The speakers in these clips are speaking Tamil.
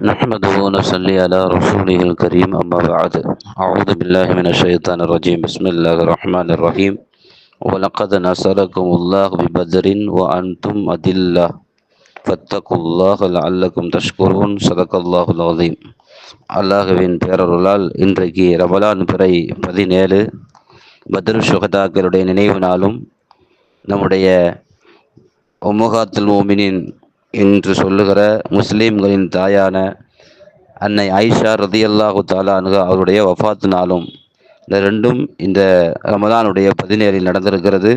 نحمده ونصلي على رسوله الكريم أما بعد أعوذ بالله من الشيطان الرجيم بسم الله الرحمن الرحيم ولقد نصركم الله ببدر وأنتم أدلة فاتقوا الله لعلكم تشكرون صدق الله العظيم அல்லாஹுவின் பேரருளால் இன்றைக்கு ரமலான் பிறை பதினேழு பத்ரு சுகதாக்களுடைய நினைவு நாளும் நம்முடைய ஒமுகாத்துல் மோமினின் என்று சொல்லுகிற முஸ்லீம்களின் தாயான அன்னை ஆயிஷா ரதியல்லாஹு தாலானு அவருடைய வஃபாத்து நாளும் இந்த ரெண்டும் இந்த ரமதானுடைய பதினேழில் நடந்திருக்கிறது.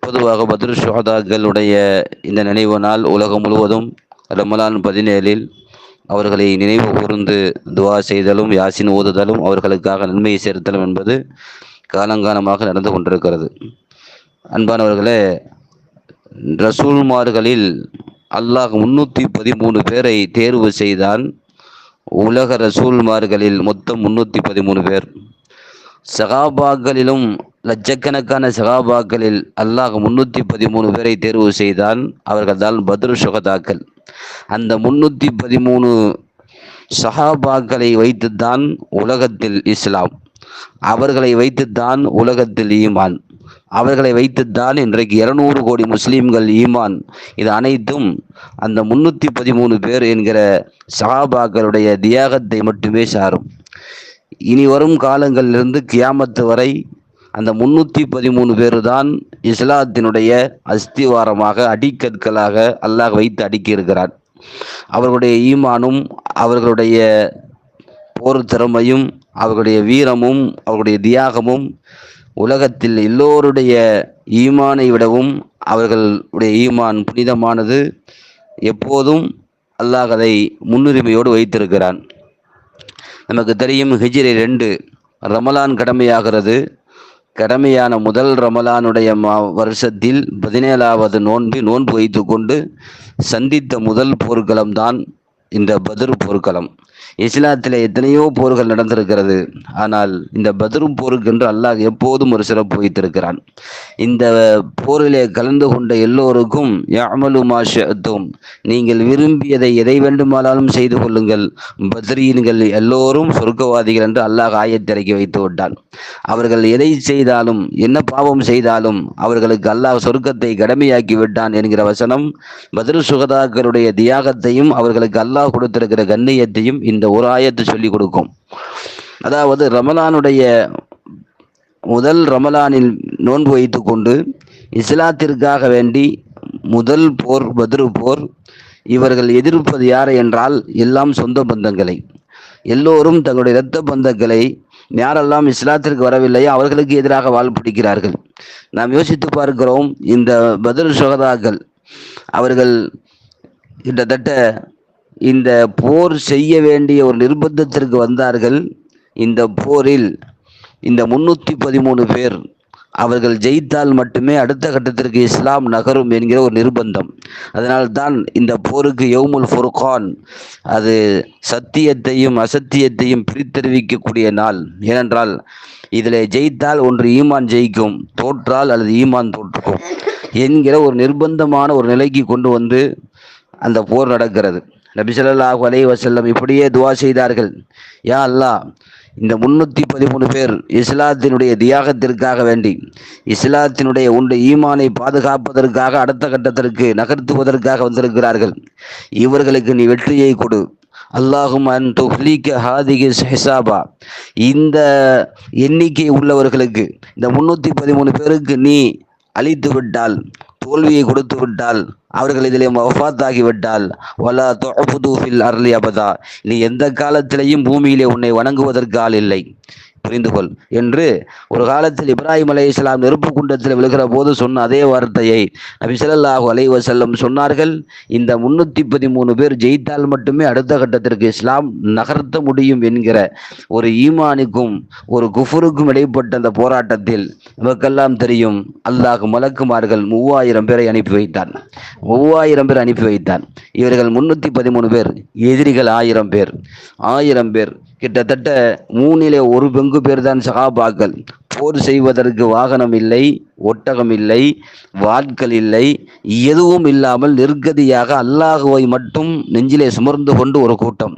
பொதுவாக பத்ரு சுஹதாக்களுடைய இந்த நினைவு நாள் உலகம் முழுவதும் ரமலான் பதினேழில் அவர்களை நினைவு கூர்ந்து துவா செய்தலும் யாசின் ஓதுதலும் அவர்களுக்காக நன்மையை சேர்த்தலும் என்பது காலங்காலமாக நடந்து கொண்டிருக்கிறது. அன்பானவர்களே ரசூல்மார்களில் அல்லாஹ் முன்னூற்றி பதிமூணு பேரை தேர்வு செய்தான் உலக ரசூல்மார்களில் மொத்தம் முன்னூற்றி பதிமூணு பேர். சகாபாக்களிலும் லட்சக்கணக்கான சகாபாக்களில் அல்லாஹ் முன்னூற்றி பதிமூணு பேரை தேர்வு செய்தான். அவர்கள் தான் பத்ரு சுகதாக்கள் அந்த முன்னூற்றி பதிமூணு சஹாபாக்களை வைத்துத்தான் உலகத்தில் இஸ்லாம். அவர்களை வைத்துத்தான் உலகத்தில் ஈமான். அவர்களை வைத்துத்தான் இன்றைக்கு இருநூறு கோடி முஸ்லீம்கள் ஈமான். இது அனைத்தும் அந்த முன்னூற்றி பதிமூணு பேர் என்கிற சஹாபாக்களுடைய தியாகத்தை மட்டுமே சாரும். இனி வரும் காலங்களிலிருந்து கியாமத்து வரை அந்த முன்னூற்றி பதிமூணு பேர் தான் இஸ்லாத்தினுடைய அஸ்திவாரமாக அடிக்கற்களாக அல்லாஹ் வைத்து அடுக்கி இருக்கிறார் அவர்களுடைய ஈமானும் அவர்களுடைய போர் திறமையும் அவர்களுடைய வீரமும் அவர்களுடைய தியாகமும் உலகத்தில் எல்லோருடைய ஈமானை விடவும் அவர்களுடைய ஈமான் புனிதமானது. எப்போதும் அல்லாஹ் அதை முன்னுரிமையோடு வைத்திருக்கிறான். நமக்கு தெரியும் ஹிஜிரி ரெண்டு ரமலான் கடமையாகிறது. கடமையான முதல் ரமலானுடைய மா வருஷத்தில் பதினேழாவது நோன்பு நோன்பு வைத்து கொண்டு சந்தித்த முதல் போர்க்களம்தான் இந்த பதிர் போர்க்களம். இஸ்லாத்தில் எத்தனையோ போர்கள் நடந்திருக்கிறது. ஆனால் இந்த பதிரும் போருக்கு என்று அல்லாஹ் எப்போதும் ஒரு சிறப்பு வைத்திருக்கிறான். இந்த போரிலே கலந்து கொண்ட எல்லோருக்கும் யாமலு மாஷத்தும் நீங்கள் விரும்பியதை எதை வேண்டுமானாலும் செய்து கொள்ளுங்கள். பத்ரீன்கள் எல்லோரும் சொர்க்கவாதிகள் என்று அல்லாஹ் ஆயத்திறக்கி வைத்து விட்டான். அவர்கள் எதை செய்தாலும் என்ன பாவம் செய்தாலும் அவர்களுக்கு அல்லாஹ் சொர்க்கத்தை கடமையாக்கி விட்டான் என்கிற வசனம் பதிரு சுகதாக்களுடைய தியாகத்தையும் அவர்களுக்கு அல்லாஹ் கொடுத்திருக்கிற கண்ணியத்தையும் இந்த ஒரு ஆயத்து சொல்லி கொடுக்கும். அதாவது ரமலானுடைய முதல் ரமலானில் நோன்பு வைத்து கொண்டு இஸ்லாத்திற்காக வேண்டி முதல் போர் பதிரு போர் இவர்கள் எதிர்ப்பது யாரை என்றால் எல்லாம் சொந்த பந்தங்களை. எல்லோரும் தங்களுடைய இரத்த பந்தங்களை யாரெல்லாம் இஸ்லாத்திற்கு வரவில்லையோ அவர்களுக்கு எதிராக வாழ் பிடிக்கிறார்கள். நாம் யோசித்து பார்க்கிறோம் இந்த பதில் சுகதாக்கள் அவர்கள் கிட்டத்தட்ட இந்த போர் செய்ய வேண்டிய ஒரு நிர்பந்தத்திற்கு வந்தார்கள். இந்த போரில் இந்த முன்னூற்றி பதிமூணு பேர் அவர்கள் ஜெயித்தால் மட்டுமே அடுத்த கட்டத்திற்கு இஸ்லாம் நகரும் என்கிற ஒரு நிர்பந்தம். அதனால்தான் இந்த போருக்கு யவுமுல் ஃபுர்கான் அது சத்தியத்தையும் அசத்தியத்தையும் பிரித்தறிவிக்கக்கூடிய நாள். ஏனென்றால் இதில் ஜெயித்தால் ஒன்று ஈமான் ஜெயிக்கும் தோற்றால் அல்லது ஈமான் தோற்றுக்கும் என்கிற ஒரு நிர்பந்தமான ஒரு நிலைக்கு கொண்டு வந்து அந்த போர் நடக்கிறது. நபிசல்லாஹு அலை வசல்லம் இப்படியே துவா செய்தார்கள். யா அல்லாஹ் இந்த முன்னூற்றி பதிமூணு பேர் இஸ்லாத்தினுடைய தியாகத்திற்காக வேண்டி இஸ்லாத்தினுடைய உண்டு ஈமானை பாதுகாப்பதற்காக அடுத்த கட்டத்திற்கு நகர்த்துவதற்காக வந்திருக்கிறார்கள். இவர்களுக்கு நீ வெற்றியை கொடு. அல்லாஹும் அன் துஹ்லீக்க ஹாதிகி ஹிசாபா இந்த எண்ணிக்கை உள்ளவர்களுக்கு இந்த முன்னூற்றி பதிமூணு பேருக்கு நீ அழித்து விட்டால் தோல்வியை கொடுத்து விட்டால் அவர்கள் இதிலே வஃபாத்தாகிவிட்டால் வலா தொகுதுஃபில் அருளி அபதா. நீ எந்த காலத்திலையும் பூமியிலே உன்னை வணங்குவதற்கு ஆள் இல்லை. புரிந்து கொள் என்று ஒரு காலத்தில் இப்ராஹிம் அலை இஸ்லாம் நெருப்பு குண்டத்தில் விழுகிற போது சொன்ன அதே வார்த்தையை நபிசல்லாஹு அலை வசல்லம் சொன்னார்கள். இந்த முன்னூற்றி பதிமூணு பேர் ஜெயித்தால் மட்டுமே அடுத்த கட்டத்திற்கு இஸ்லாம் நகர்த்த முடியும் என்கிற ஒரு ஈமானுக்கும் ஒரு குஃபருக்கும் இடைப்பட்ட அந்த போராட்டத்தில் நமக்கெல்லாம் தெரியும். அல்லாஹ் மலக்குமார்கள் மூவாயிரம் பேரை அனுப்பி வைத்தான். மூவாயிரம் பேர் அனுப்பி வைத்தான். இவர்கள் முன்னூற்றி பதிமூணு பேர் எதிரிகள் ஆயிரம் பேர் ஆயிரம் பேர் கிட்டத்தட்ட மூணிலே ஒரு பங்கு பேர் தான் சகாபாக்கள். போர் செய்வதற்கு வாகனம் இல்லை ஒட்டகம் இல்லை வாட்கள் இல்லை எதுவும் இல்லாமல் நிர்கதியாக அல்லாஹுவை மட்டும் நெஞ்சிலே சுமர்ந்து கொண்டு ஒரு கூட்டம்.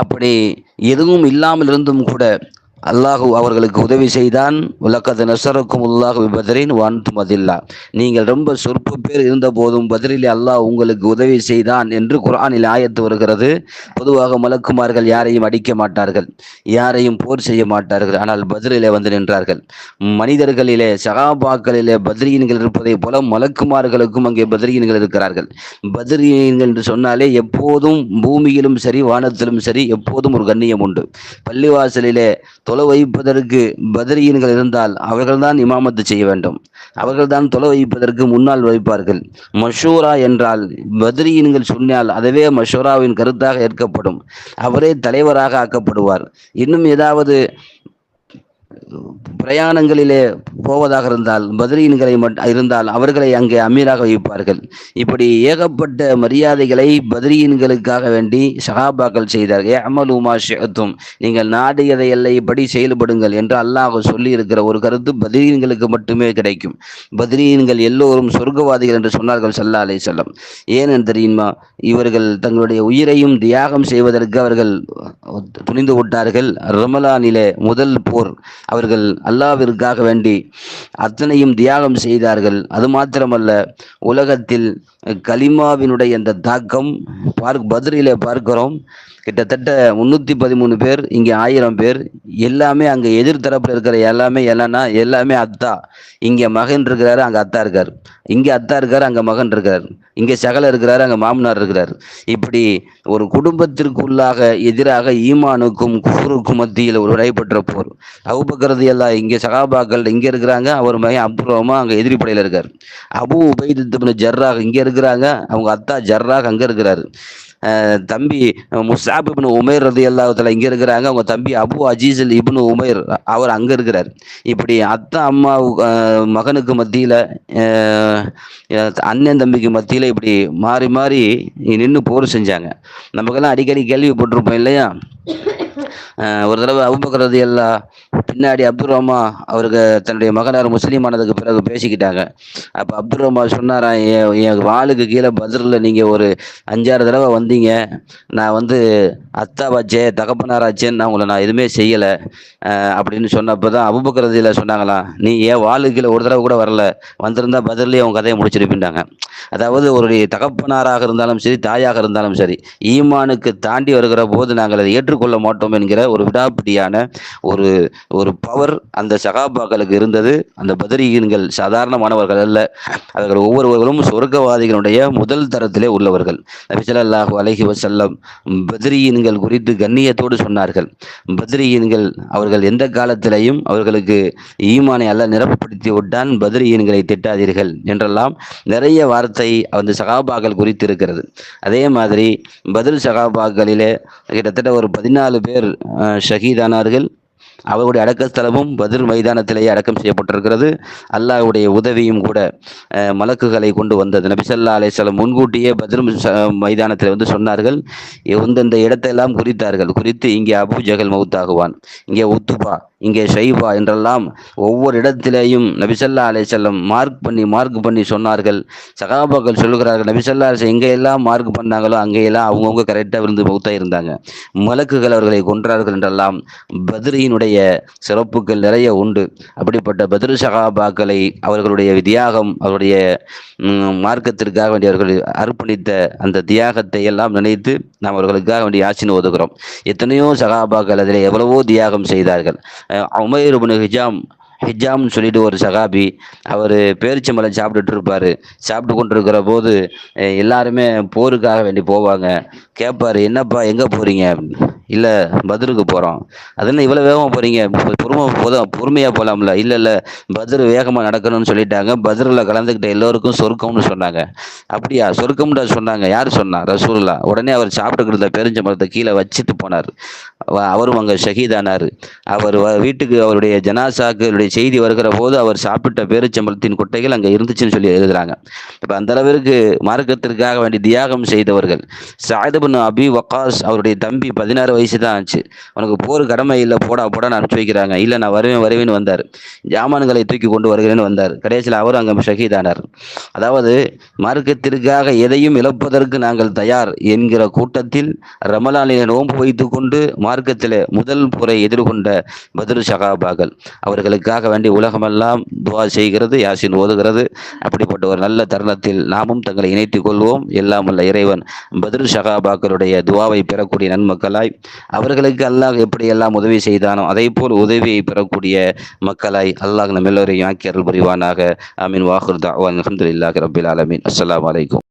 அப்படி எதுவும் இல்லாமல் இருந்தும் கூட அல்லாஹு அவர்களுக்கு உதவி செய்தான். உலகது நெசருக்கும் உல்லாஹு பத்ரின் வான்தும் அதில்லா. நீங்கள் ரொம்ப சொற்ப பேர் இருந்த போதும் பத்ரில் அல்லாஹ் உங்களுக்கு உதவி செய்தான் என்று குரானில் ஆயத்து வருகிறது. பொதுவாக மலக்குமார்கள் யாரையும் அடிக்க மாட்டார்கள். யாரையும் போர் செய்ய மாட்டார்கள். ஆனால் பதிலிலே வந்து நின்றார்கள். மனிதர்களிலே சகாபாக்களிலே பத்ரீன்கள் இருப்பதைப் போல மலக்குமார்களுக்கும் அங்கே பதிரியன்கள் இருக்கிறார்கள். பதிரியன்கள் என்று சொன்னாலே எப்போதும் பூமியிலும் சரி வானத்திலும் சரி எப்போதும் ஒரு கண்ணியம் உண்டு. பள்ளிவாசலிலே தொலை வைப்பதற்கு பத்ரீன்கள் இருந்தால் அவர்கள்தான் இமாமத்து செய்ய வேண்டும். அவர்கள்தான் தொலை வைப்பதற்கு முன்னால் வைப்பார்கள். மஷூரா என்றால் பத்ரீன்கள் சொன்னால் அதுவே மஷூராவின் கருத்தாக ஏற்கப்படும். அவரே தலைவராக ஆக்கப்படுவார். இன்னும் ஏதாவது பிரயாணங்களிலே போவதாக இருந்தால் பதிரீன்களை மட் இருந்தால் அவர்களை அங்கே அமீராக வைப்பார்கள். இப்படி ஏகப்பட்ட மரியாதைகளை பதிரீன்களுக்காக வேண்டி சஹாபாக்கள் செய்தார்கள். அமல் உமா ஷெத்தும் நீங்கள் நாடியதை எல்லைப்படி செயல்படுங்கள் என்று அல்லாஹ் சொல்லி இருக்கிற ஒரு கருத்து பத்ரீன்களுக்கு மட்டுமே கிடைக்கும். பத்ரீன்கள் எல்லோரும் சொர்க்கவாதிகள் என்று சொன்னார்கள் சல்லா அலை செல்லம் ஏன் தெரியுமா? இவர்கள் தங்களுடைய உயிரையும் தியாகம் செய்வதற்கு அவர்கள் துணிந்து விட்டார்கள் ரமலானிலே முதல் போர் அவர்கள் அல்லாவிற்காக வேண்டி அத்தனையும் தியாகம் செய்தார்கள். அது மாத்திரமல்ல உலகத்தில் கலிமாவினுடைய அந்த தாக்கம் பார்க் பத்ரிலே பார்க்கிறோம். கிட்டத்தட்ட முன்னூற்றி பதிமூணு பேர் இங்கே ஆயிரம் பேர். எல்லாமே அங்கே எதிர்த்தரப்புல இருக்கிற எல்லாமே என்னன்னா எல்லாமே அத்தா. இங்கே மகன் இருக்கிறாரு அங்கே அத்தா இருக்கார். இங்கே அத்தா இருக்காரு அங்கே மகன் இருக்கார் இங்கே சகல இருக்கிறாரு அங்கே மாமனார் இருக்கிறார். இப்படி ஒரு குடும்பத்திற்குள்ளாக எதிராக ஈமானுக்கும் குஃபருக்கும் மத்தியில் ஒரு நடைபெற்ற போர். அவுபக்கிறது எல்லாம் இங்கே சகாபாக்கள் இங்கே இருக்கிறாங்க அவர் மகன் அப்புறமா அங்கே எதிரிப்படையில இருக்காரு. அபு உபைது ஜர்ராக் இங்கே இருக்கிறாங்க அவங்க அத்தா ஜர்ராக் அங்கே இருக்கிறாரு. தம்பி முசாப் இப்னு உமேர் ரதி அல்லாஹத்தில் இங்கே இருக்கிறாங்க. அவங்க தம்பி அபு அஜீஸ் இப்னு உமேர் அவர் அங்கே இருக்கிறார். இப்படி அத்தை அம்மா மகனுக்கு மத்தியில் அண்ணன் தம்பிக்கு மத்தியில் இப்படி மாறி மாறி நின்று போர் செஞ்சாங்க. நமக்கெல்லாம் அடிக்கடி கேள்விப்பட்டிருப்போம் இல்லையா? ஒரு தடவை அபுபக்கரது எல்லாம் பின்னாடி அப்துல் ரஹ்மா அவருக்கு தன்னுடைய மகனார் முஸ்லீம் ஆனதுக்கு பிறகு பேசிக்கிட்டாங்க. அப்போ அப்துல் ரஹ்மா சொன்னாராம் என் என் வாளுக்கு கீழே பதிலில் நீங்கள் ஒரு அஞ்சாறு தடவை வந்தீங்க. நான் வந்து அத்தாவாச்சே தகப்பனாராச்சேன்னு நான் உங்களை நான் எதுவுமே செய்யலை. அப்படின்னு சொன்னப்போ தான் அபுபக்கரதியில் சொன்னாங்களாம் நீ ஏன் வாளுக்கு கீழே ஒரு தடவை கூட வரல? வந்திருந்தா பதிலே அவங்க கதையை முடிச்சிருப்பின்றாங்க அதாவது ஒரு தகப்பனாராக இருந்தாலும் சரி தாயாக இருந்தாலும் சரி ஈமானுக்கு தாண்டி வருகிற போது நாங்கள் அதை ஏற்றுக்கொள்ள மாட்டோம் என்கிற ஒரு விடாப்பிடியான ஒரு ஒரு பவர் அந்த சகாபாக்களுக்கு இருந்தது. அந்த பதரீகன்கள் சாதாரணமானவர்கள் அல்ல. அவர்கள் ஒவ்வொருவர்களும் சொர்க்கவாதிகளுடைய முதல் தரத்திலே உள்ளவர்கள். நபிசல்லாஹு அலஹி வசல்லம் பத்ரீன்கள் குறித்து கண்ணியத்தோடு சொன்னார்கள். பத்ரீன்கள் அவர்கள் எந்த காலத்திலையும் அவர்களுக்கு ஈமானை அல்ல நிரப்பப்படுத்தி விட்டான். பத்ரீன்களை திட்டாதீர்கள் என்றெல்லாம் நிறைய வார்த்தை அந்த சகாபாக்கள் குறித்து இருக்கிறது அதே மாதிரி பதில் சகாபாக்களிலே கிட்டத்தட்ட ஒரு பதினாலு பேர் ஷஹீதானார்கள். அவருடைய அடக்கஸ்தலமும் பதில் மைதானத்திலேயே அடக்கம் செய்யப்பட்டிருக்கிறது. அல்லாஹ்வுடைய உதவியும் கூட மலக்குகளை கொண்டு வந்தது. நபிசல்லா அலைஹிஸ்ஸலாம் முன்கூட்டியே பதில் மைதானத்தில் வந்து சொன்னார்கள். எந்தெந்த இடத்தையெல்லாம் குறித்தார்கள். குறித்து இங்கே அபு ஜஹல் மவுத்தாகுவான். இங்கே உத்துபா இங்கே ஷைபா என்றெல்லாம் ஒவ்வொரு இடத்திலேயும் நபிசல்லா செல்லம் மார்க் பண்ணி மார்க் பண்ணி சொன்னார்கள். சகாபாக்கள் சொல்லுகிறார்கள் நபிசல்லா அலைஹி எங்கெல்லாம் மார்க் பண்ணாங்களோ அங்கேயெல்லாம் அவங்கவுங்க கரெக்டாக விழுந்து மௌத்தா இருந்தாங்க. மலக்குகள் அவர்களை கொன்றார்கள் என்றெல்லாம் பத்ரியினுடைய சிறப்புகள் நிறைய உண்டு. அப்படிப்பட்ட பத்ரு சகாபாக்களை அவர்களுடைய தியாகம் அவருடைய மார்க்கத்திற்காக வேண்டிய அவர்கள் அர்ப்பணித்த அந்த தியாகத்தை எல்லாம் நினைத்து நாம் அவர்களுக்காக வேண்டிய ஆட்சின்னு ஒதுக்குறோம் எத்தனையோ சகாபாக்கள் அதில் எவ்வளவோ தியாகம் செய்தார்கள். உமைர் இப்னு ஹிஜாம். ஹிஜாம்னு சொல்லிட்டு ஒரு சகாபி அவர் பேரிச்சம்பழம் சாப்பிட்டுட்டு இருப்பார். சாப்பிட்டு கொண்டிருக்கிற போது எல்லாருமே போருக்காக வேண்டி போவாங்க. கேட்பாரு என்னப்பா எங்கே போகிறீங்க இல்லை பதிலுக்கு போகிறோம் அது என்ன இவ்வளோ வேகமாக போகிறீங்க பொறுமை போதும் பொறுமையாக போகலாம்ல இல்லை இல்லை பதில் வேகமாக நடக்கணும்னு சொல்லிட்டாங்க. பத்ரில் கலந்துக்கிட்ட எல்லோருக்கும் சொருக்கம்னு சொன்னாங்க. அப்படியா? சொர்க்கம்ன்ற சொன்னாங்க. யார் சொன்னா? ரசூல்லா உடனே அவர் சாப்பிட்டுக்கிட்டு இருந்த பெருஞ்சம்பழத்தை கீழே வச்சுட்டு போனார். அவரும் அங்கே ஷஹீதானார். அவர் வ- வீட்டுக்கு அவருடைய அவருடைய செய்தி வருகிற போது அவர் சாப்பிட்ட பேரிச்சம்பளத்தின் குட்டைகள் அங்கே இருந்துச்சுன்னு சொல்லி எழுதுகிறாங்க இப்போ அந்த அளவிற்கு மார்க்கத்திற்காக வேண்டி தியாகம் செய்தவர்கள் சாயதபின் அபி வக்காஸ் அவருடைய தம்பி பதினாறு வயசு தான் ஆச்சு. உனக்கு போர் கடமை இல்லை போடா போடான்னு அனுப்பிச்சு வைக்கிறாங்க. இல்லை நான் வருவேன் வருவேன்னு வந்தார். ஜாமான்களை தூக்கி கொண்டு வருகிறேன்னு வந்தார். கடைசியில் அவரும் அங்கே ஷஹீதானார். அதாவது மார்க்கத்திற்காக எதையும் இழப்பதற்கு நாங்கள் தயார் என்கிற கூட்டத்தில் ரமலானில நோன்பு வைத்து கொண்டு மார்க்கத்தில் முதல் முறை எதிர்கொண்ட பதில் சகாபாக்கள் அவர்களுக்காக வேண்டி உலகமெல்லாம் துவா செய்கிறது யாசின் ஓதுகிறது. அப்படிப்பட்ட ஒரு நல்ல தருணத்தில் நாமும் தங்களை இணைத்துக் கொள்வோம். எல்லாம் உள்ள இறைவன் பத்ரு ஷகாபாக்களுடைய துவாவை பெறக்கூடிய நன்மக்களாய் அவர்களுக்கு அல்லாஹ் எப்படி எல்லாம் உதவி செய்தானோ அதே போல் உதவியை பெறக்கூடிய மக்களாய் அல்லாஹ் நம்ம எல்லோரையும் ஆக்கி அருள் புரிவானாக. அமீன் வாஹுர் தாவான் அல்ஹம்துலில்லாஹி ரபில் ஆலமீன். அஸ்லாம் வலைக்கும்